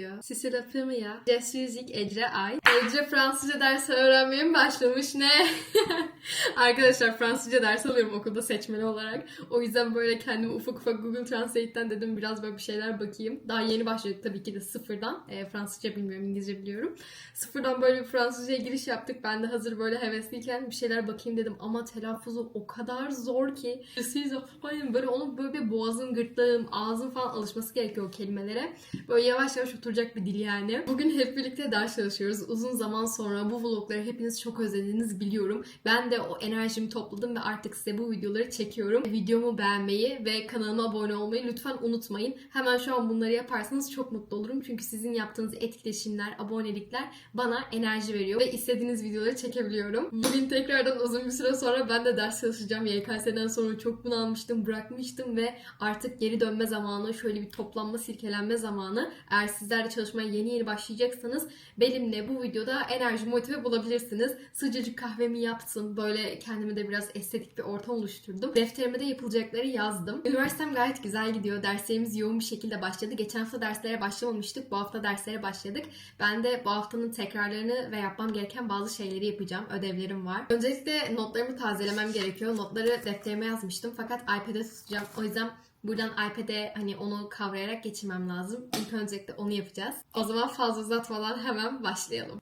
chaîne ma video. Si c'est la première, je suis Ecre Ay. Ecre Fransızca ders öğrenmeye mi başlamış ne? Arkadaşlar Fransızca ders alıyorum okulda seçmeli olarak. O yüzden böyle kendimi ufak ufak Google Translate'ten dedim biraz böyle bir şeyler bakayım. Daha yeni başladık tabii ki de sıfırdan. E, Fransızca bilmiyorum, İngilizce biliyorum. Sıfırdan böyle bir Fransızcaya giriş yaptık. Ben de hazır böyle hevesliyken bir şeyler bakayım dedim. Ama telaffuzu o kadar zor ki. Siz böyle onun böyle bir boğazım, gırtlağım, ağzım falan alışması gerekiyor o kelimelere. Böyle yavaş yavaş oturacak bir dil yani. Bugün hep birlikte ders çalışıyoruz. Uzun zaman sonra bu vlogları hepiniz çok özlediğinizi biliyorum. Ben de o enerjimi topladım ve artık size bu videoları çekiyorum. Videomu beğenmeyi ve kanalıma abone olmayı lütfen unutmayın. Hemen şu an bunları yaparsanız çok mutlu olurum. Çünkü sizin yaptığınız etkileşimler, abonelikler bana enerji veriyor ve istediğiniz videoları çekebiliyorum. Bugün tekrardan uzun bir süre sonra ben de ders çalışacağım. YKS'den sonra çok bunalmıştım, bırakmıştım ve artık geri dönme zamanı, şöyle bir toplanma, silkelenme zamanı. Eğer sizler de çalışmaya yeni yeni başlayacaksanız benimle bu videoda enerji, motive bulabilirsiniz. Sıcacık kahvemi yaptım. Böyle kendime de biraz estetik bir ortam oluşturdum. Defterime de yapılacakları yazdım. Üniversitem gayet güzel gidiyor. Derslerimiz yoğun bir şekilde başladı. Geçen hafta derslere başlamamıştık. Bu hafta derslere başladık. Ben de bu haftanın tekrarlarını ve yapmam gereken bazı şeyleri yapacağım. Ödevlerim var. Öncelikle notlarımı tazelemem gerekiyor. Notları defterime yazmıştım fakat iPad'e tutacağım. O yüzden Buradan iPad'e hani onu kavrayarak geçirmem lazım. İlk öncelikle onu yapacağız. O zaman fazla uzatmadan hemen başlayalım.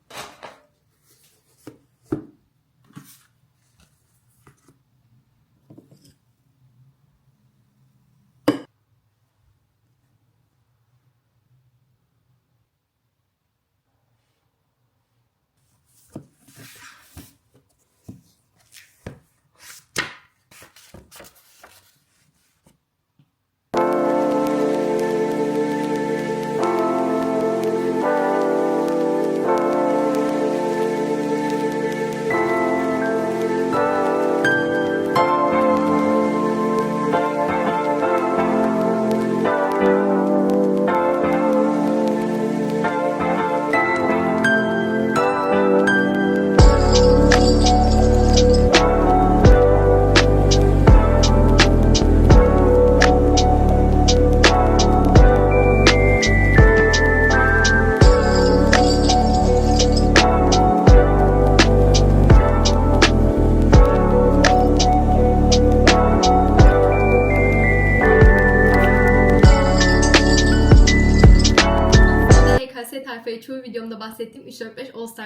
Bahsettiğim 3-4-5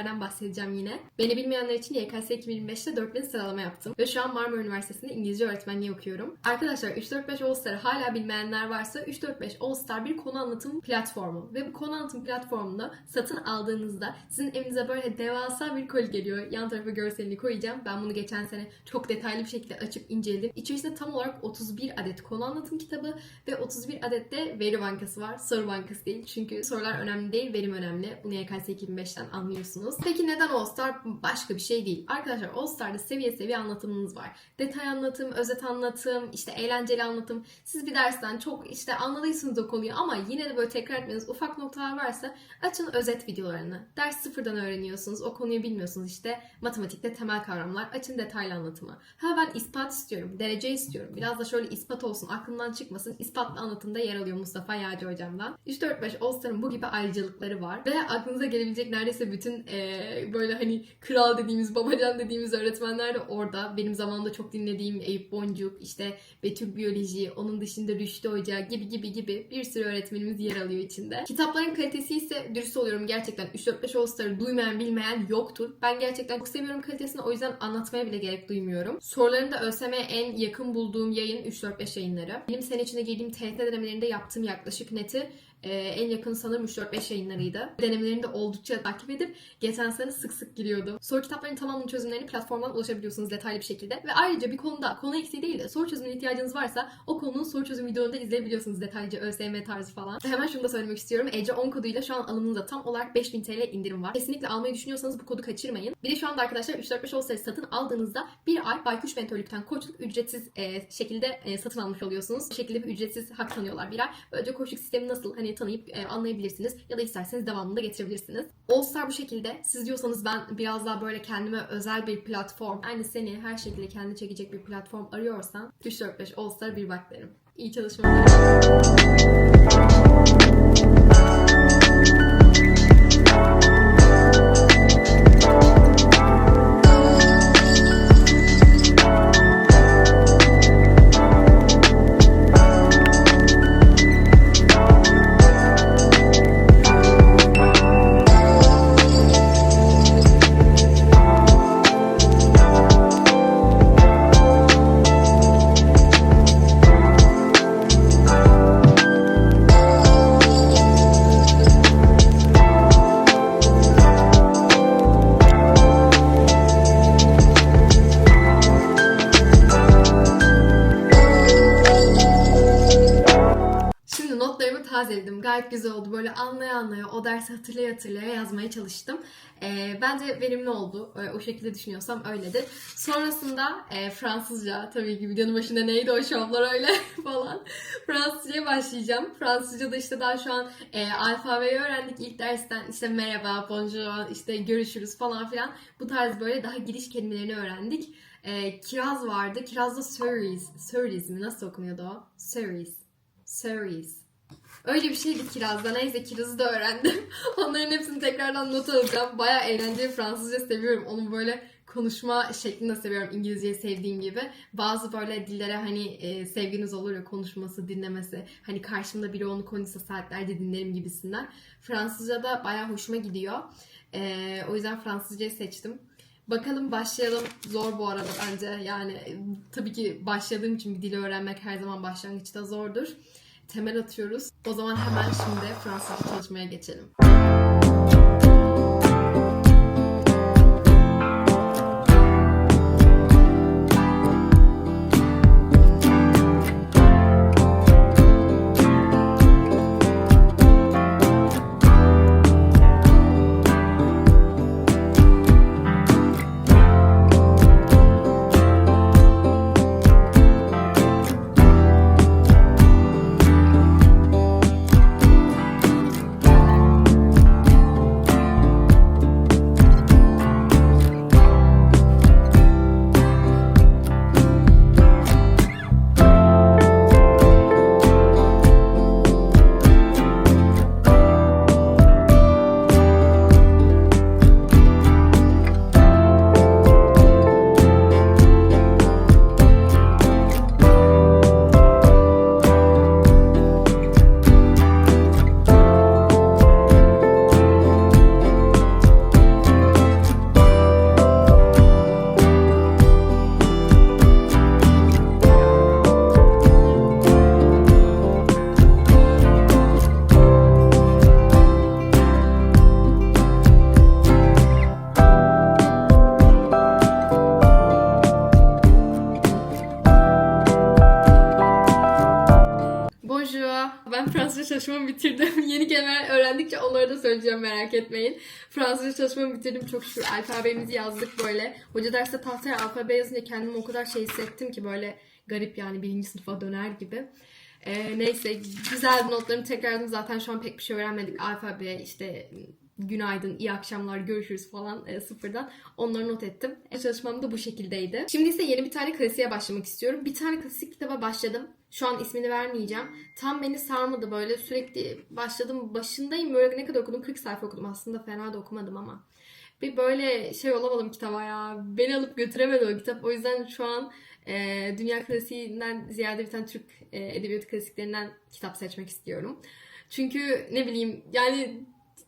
Star'dan bahsedeceğim yine. Beni bilmeyenler için YKS 2025'te 4000 sıralama yaptım. Ve şu an Marmara Üniversitesi'nde İngilizce öğretmenliği okuyorum. Arkadaşlar 3-4-5 All Star'ı hala bilmeyenler varsa 3-4-5 All Star bir konu anlatım platformu. Ve bu konu anlatım platformunda satın aldığınızda sizin evinize böyle devasa bir koli geliyor. Yan tarafa görselini koyacağım. Ben bunu geçen sene çok detaylı bir şekilde açıp inceledim. İçerisinde tam olarak 31 adet konu anlatım kitabı ve 31 adet de veri bankası var. Soru bankası değil. Çünkü sorular önemli değil, verim önemli. Bunu YKS 2005'ten anlıyorsunuz. Peki neden All Star? Başka bir şey değil. Arkadaşlar All Star'da seviye seviye anlatımınız var. Detay anlatım, özet anlatım, işte eğlenceli anlatım. Siz bir dersten çok işte anladıysanız o konuyu ama yine de böyle tekrar etmeniz ufak noktalar varsa açın özet videolarını. Ders sıfırdan öğreniyorsunuz. O konuyu bilmiyorsunuz işte. Matematikte temel kavramlar. Açın detaylı anlatımı. Ha ben ispat istiyorum. Derece istiyorum. Biraz da şöyle ispat olsun. Aklımdan çıkmasın. İspatlı anlatımda yer alıyor Mustafa Yağcı hocamdan. 3-4-5 All Star'ın bu gibi ayrıcalıkları var. Ve aklınıza gelebilecek neredeyse bütün eee, böyle hani kral dediğimiz, babacan dediğimiz öğretmenler de orada. Benim zamanında çok dinlediğim Eyüp Boncuk, işte Betül Biyoloji, onun dışında Rüştü Hoca gibi gibi gibi bir sürü öğretmenimiz yer alıyor içinde. Kitapların kalitesi ise dürüst oluyorum gerçekten 3-4-5 All Star'ı duymayan bilmeyen yoktur. Ben gerçekten çok seviyorum kalitesini o yüzden anlatmaya bile gerek duymuyorum. Sorularını da ÖSYM'ye en yakın bulduğum yayın 3-4-5 yayınları. Benim sene içinde girdiğim TYT denemelerinde yaptığım yaklaşık neti e, en yakın sanırım 3-4-5 yayınlarıydı. Denemelerini de oldukça takip edip geçen sene sık sık giriyordum. Soru kitaplarının tamamının çözümlerini platformdan ulaşabiliyorsunuz detaylı bir şekilde. Ve ayrıca bir konuda konu eksiği değil de soru çözümüne ihtiyacınız varsa o konunun soru çözüm videolarını da izleyebiliyorsunuz detaylıca ÖSYM tarzı falan. Hemen şunu da söylemek istiyorum. Ece 10 koduyla şu an alımınızda tam olarak 5000 TL indirim var. Kesinlikle almayı düşünüyorsanız bu kodu kaçırmayın. Bir de şu anda arkadaşlar 3-4-5 olsaydı satın aldığınızda bir ay Baykuş Mentörlük'ten koçluk ücretsiz e, şekilde e, satın almış oluyorsunuz. Bu şekilde bir ücretsiz hak tanıyorlar bir ay. Böylece koçluk sistemi nasıl hani tanıyıp e, anlayabilirsiniz ya da isterseniz devamını da getirebilirsiniz. All bu şekilde. Siz diyorsanız ben biraz daha böyle kendime özel bir platform, aynı seni her şekilde kendi çekecek bir platform arıyorsan 3-4-5 All bir bak derim. İyi çalışmalar. Dersi hatırlaya hatırlaya yazmaya çalıştım. Ee, bence verimli oldu. Ee, o şekilde düşünüyorsam öyledir. Sonrasında e, Fransızca tabii ki videonun başında neydi o şovlar öyle falan. Fransızcaya başlayacağım. Fransızca'da işte daha şu an e, alfabeyi öğrendik ilk dersten. işte merhaba, bonjour, işte görüşürüz falan filan. Bu tarz böyle daha giriş kelimelerini öğrendik. E, kiraz vardı. Kirazda cerise. Cerise mi? Nasıl okunuyordu o? Cerise. Cerise. Öyle bir şeydi kirazda. Neyse kirazı da öğrendim. Onların hepsini tekrardan not alacağım. Baya eğlenceli Fransızca seviyorum. Onun böyle konuşma şeklini de seviyorum. İngilizceyi sevdiğim gibi. Bazı böyle dillere hani e, sevginiz olur ya konuşması, dinlemesi. Hani karşımda biri onu konuşsa saatlerce dinlerim gibisinden. Fransızca da baya hoşuma gidiyor. E, o yüzden Fransızcayı seçtim. Bakalım başlayalım. Zor bu arada bence. Yani e, tabii ki başladığım için bir dili öğrenmek her zaman başlangıçta zordur. Temel atıyoruz. O zaman hemen şimdi Fransızca çalışmaya geçelim. Söyleyeceğim merak etmeyin. Fransızca çalışmamı bitirdim çok şükür. Alfabemizi yazdık böyle. Hoca derste tahtaya alfabe yazınca kendimi o kadar şey hissettim ki böyle garip yani birinci sınıfa döner gibi. Ee, neyse güzel notlarımı tekrarladım. Zaten şu an pek bir şey öğrenmedik. Alfabe işte günaydın, iyi akşamlar, görüşürüz falan e, sıfırdan. Onları not ettim. E, çalışmam da bu şekildeydi. Şimdi ise yeni bir tane klasiğe başlamak istiyorum. Bir tane klasik kitaba başladım. Şu an ismini vermeyeceğim. Tam beni sarmadı böyle. Sürekli başladım. Başındayım böyle ne kadar okudum? 40 sayfa okudum. Aslında fena da okumadım ama. Bir böyle şey olamadım kitaba ya. Beni alıp götüremedi o kitap. O yüzden şu an e, dünya klasiğinden ziyade bir tane Türk e, edebiyat klasiklerinden kitap seçmek istiyorum. Çünkü ne bileyim yani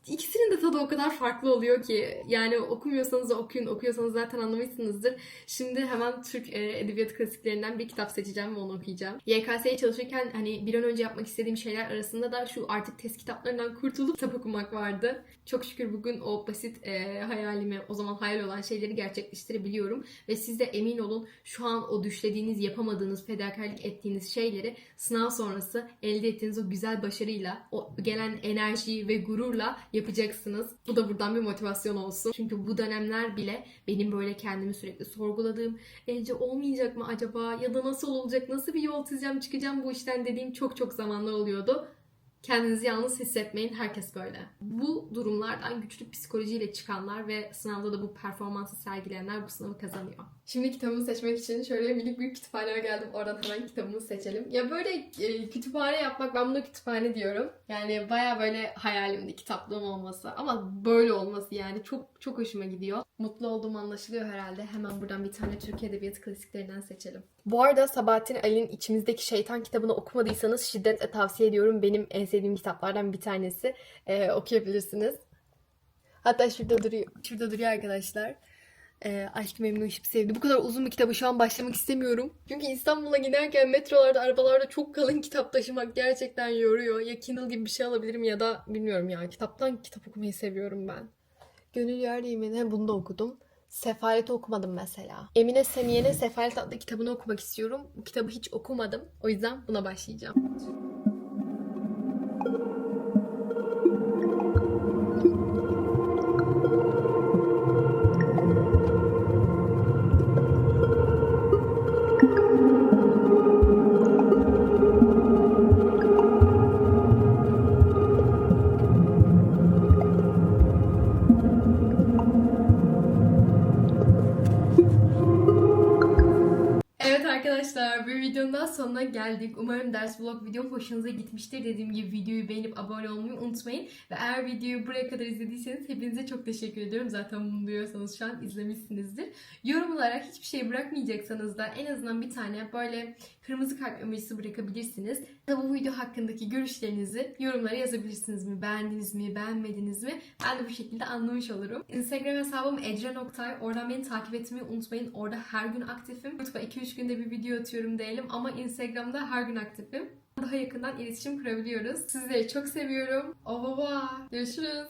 İkisinin de tadı o kadar farklı oluyor ki yani okumuyorsanız da okuyun, okuyorsanız zaten anlamışsınızdır. Şimdi hemen Türk e, edebiyat klasiklerinden bir kitap seçeceğim ve onu okuyacağım. YKS'ye çalışırken hani bir an önce yapmak istediğim şeyler arasında da şu artık test kitaplarından kurtulup kitap okumak vardı. Çok şükür bugün o basit e, hayalimi, o zaman hayal olan şeyleri gerçekleştirebiliyorum. Ve siz de emin olun şu an o düşlediğiniz, yapamadığınız, fedakarlık ettiğiniz şeyleri sınav sonrası elde ettiğiniz o güzel başarıyla, o gelen enerjiyi ve gururla yapacaksınız. Bu da buradan bir motivasyon olsun. Çünkü bu dönemler bile benim böyle kendimi sürekli sorguladığım, elde olmayacak mı acaba ya da nasıl olacak, nasıl bir yol çizeceğim, çıkacağım bu işten dediğim çok çok zamanlar oluyordu. Kendinizi yalnız hissetmeyin. Herkes böyle. Bu durumlardan güçlü psikolojiyle çıkanlar ve sınavda da bu performansı sergileyenler bu sınavı kazanıyor. Şimdi kitabımı seçmek için şöyle minik bir kütüphaneye geldim. Oradan hemen kitabımı seçelim. Ya böyle e, kütüphane yapmak, ben buna kütüphane diyorum. Yani baya böyle hayalimdi kitaplığım olması. Ama böyle olması yani çok çok hoşuma gidiyor. Mutlu olduğum anlaşılıyor herhalde. Hemen buradan bir tane Türk Edebiyatı klasiklerinden seçelim. Bu arada Sabahattin Ali'nin İçimizdeki Şeytan kitabını okumadıysanız şiddetle tavsiye ediyorum. Benim en sevdiğim kitaplardan bir tanesi. Ee, okuyabilirsiniz. Hatta şurada duruyor. Şurada duruyor arkadaşlar. Ee, Aşk Memnu İşip Sevdi. Bu kadar uzun bir kitabı şu an başlamak istemiyorum. Çünkü İstanbul'a giderken metrolarda, arabalarda çok kalın kitap taşımak gerçekten yoruyor. Ya Kindle gibi bir şey alabilirim ya da bilmiyorum ya. Kitaptan kitap okumayı seviyorum ben. Gönül Yer Yemeğine bunu da okudum. Sefalet'i okumadım mesela. Emine Semiye'nin Sefalet adlı kitabını okumak istiyorum. Bu kitabı hiç okumadım. O yüzden buna başlayacağım. Geldik. Umarım ders vlog videom hoşunuza gitmiştir. Dediğim gibi videoyu beğenip abone olmayı unutmayın. Ve eğer videoyu buraya kadar izlediyseniz hepinize çok teşekkür ediyorum. Zaten bunu duyuyorsanız şu an izlemişsinizdir. Yorumlara hiçbir şey bırakmayacaksanız da en azından bir tane böyle kırmızı kalp emojisi bırakabilirsiniz. Ya bu video hakkındaki görüşlerinizi yorumlara yazabilirsiniz mi? Beğendiniz mi? Beğenmediniz mi? Ben de bu şekilde anlamış olurum. Instagram hesabım ecre.ay. Oradan beni takip etmeyi unutmayın. Orada her gün aktifim. YouTube'a 2-3 günde bir video atıyorum diyelim ama Instagram'da her gün aktifim. Daha yakından iletişim kurabiliyoruz. Sizleri çok seviyorum. Au revoir. Görüşürüz.